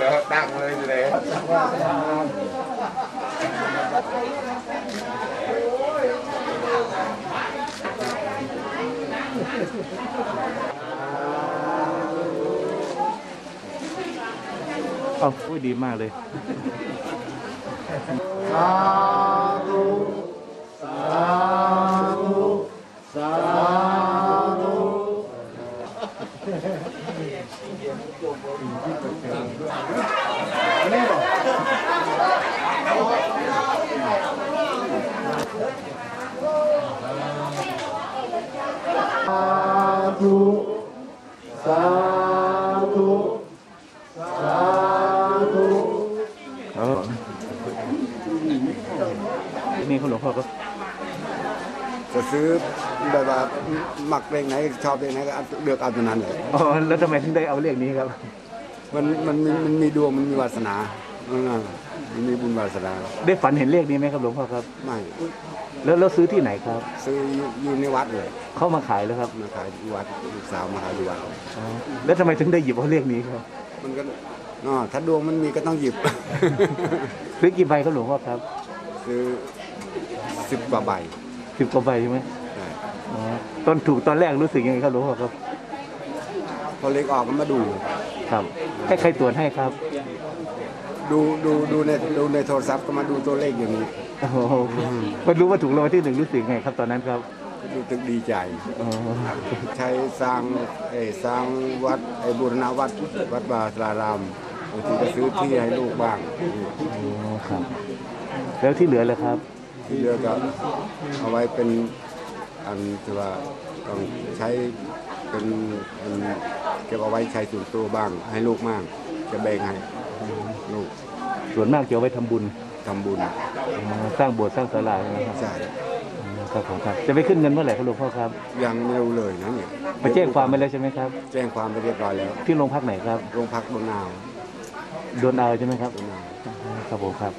แล้วตั้งเลยสิเลยเอาอุ้ยดีมากเลย อันนี้บอกสาธุ จะซื้อแบบว่าหมักเพลงไหนชอบเพลงไหนก็เลือกเอาตัวนั้นเลยอ๋อแล้วทำไมถึงได้เอาเลขนี้ครับ มันมันมันมันมีดวงมันมีวาสนาเออมันมีบุญวาสนาได้ฝันเห็นเลขนี้ไหมครับหลวงพ่อครับไม่แล้วแล้วซื้อที่ไหนครับ ซื้ออยู่อยู่ในวัดเลย เข้ามาขายแล้วครับมาขายที่วัดลูกสาวมาขายที่วัดอ๋อแล้วทำไมถึงได้หยิบเอาเลขนี้ครับ มันก็อ๋อถ้าดวงมันมีก็ต้องหยิบซื้อกี่ใบครับหลวงพ่อครับ ซื้อสิบกว่าใบ สิบกว่าใบใช่ไหมใช่อ๋อตอนถูกตอนแรกรู้สึกยังไงครับหลวงพ่อครับพอเล็กออกก็มาดู ครับ ให้ใครตรวจให้ครับ ดูดูดูในดูในโทรศัพท์ก็มาดูตัวเลขอย่างนี้โอ้โหมันรู้ว่าถูกรางวัลที่หนึ่งรู้สึกไงครับ ตอนนั้นครับรู้สึกดีใจอ๋อใช้สร้างเออสร้างวัดไอ้บูรณาวัดวัดบาสรารามบางทีก็ซื้อที่ให้ลูกบ้างโอ้ครับ แล้วที่เหลือเลยครับ ที่เหลือก็เอาไว้เป็นอันที่ว่าต้องใช้เป็นอันเก็บเอาไว้ใช้ส่วนตัวบ้าง ให้ลูกบ้างจะแบ่งให้ลูกส่วนมากจะเอาไว้ทำบุญทำบุญอ๋อสร้างโบสถ์สร้างศาลานะครับใช่อ๋อครับผมครับ จะไปขึ้นเงินเมื่อไหร่ครับหลวงพ่อครับ ยังไม่รู้เลยนะเนี่ยไปแจ้งความไปแล้วใช่ไหมครับ แจ้งความไปเรียบร้อยแล้วที่โรงพักไหนครับ โรงพักบนนาวโดนเอาใช่ไหมครับบนนาวอ๋อครับผมครับ